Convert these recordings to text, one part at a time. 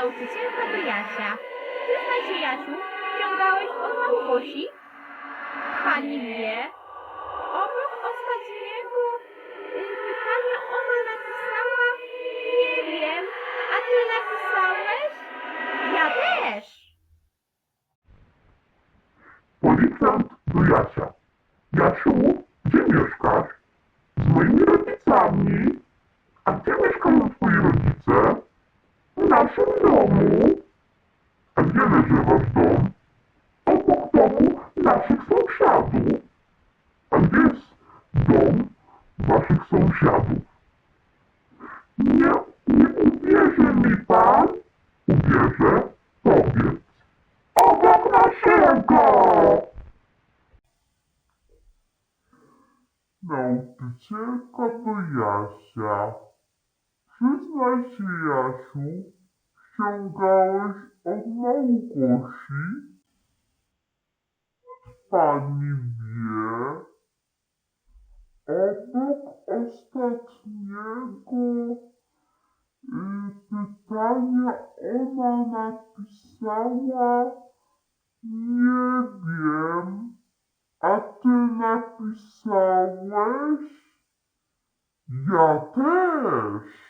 nauczycielka do Jasia. Przyznaj się, Jasiu, ściągałeś od Małgosi? Pani wie. Obok ostatniego y, pytania ona napisała, nie wiem, a ty napisałeś? Ja też. Policjant do Jasia. Jasiu, gdzie mieszkasz? Nauczycielka do Jasia. Przyznaj się, Jasiu, ściągałeś od Małgosi? Pani wie. Obok ostatniego y, pytania ona napisała nie wiem. A ty napisałeś? Ja też.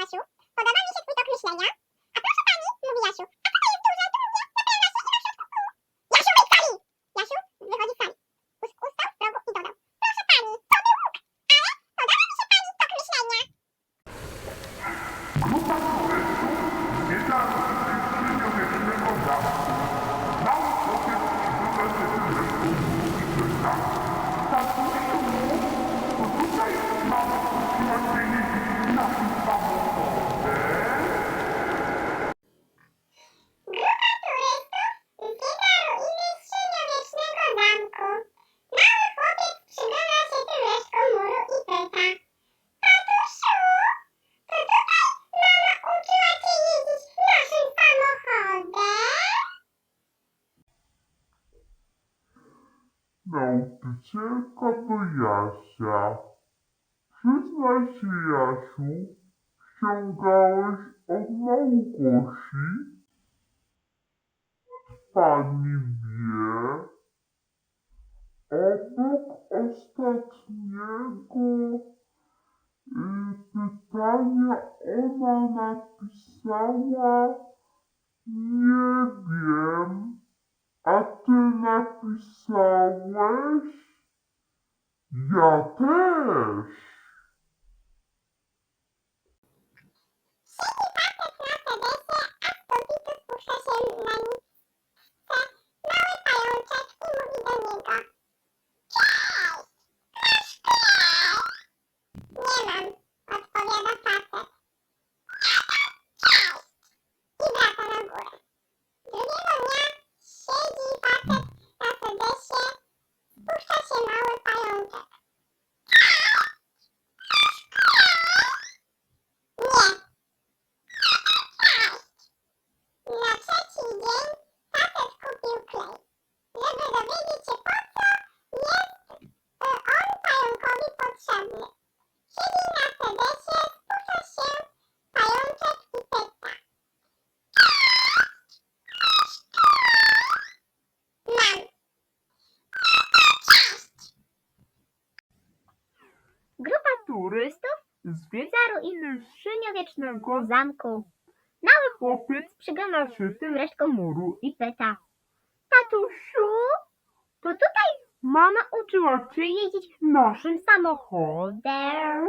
Jasiu. Podoba mi się twój tok myślenia. A proszę pani, mówi Jasiu, Nauczycielka Jasia. Przyznaj się, Jasiu, ściągałeś od Małgosi? Pani wie. Obok ostatniego y, pytania ona napisała nie wiem. A ty napisałeś? Ja turystów zwiedza ruiny średniowiecznego zamku. Mały chłopiec przygląda się tym resztkom muru i pyta. Tatusiu, to tutaj mama uczyła cię jeździć naszym samochodem?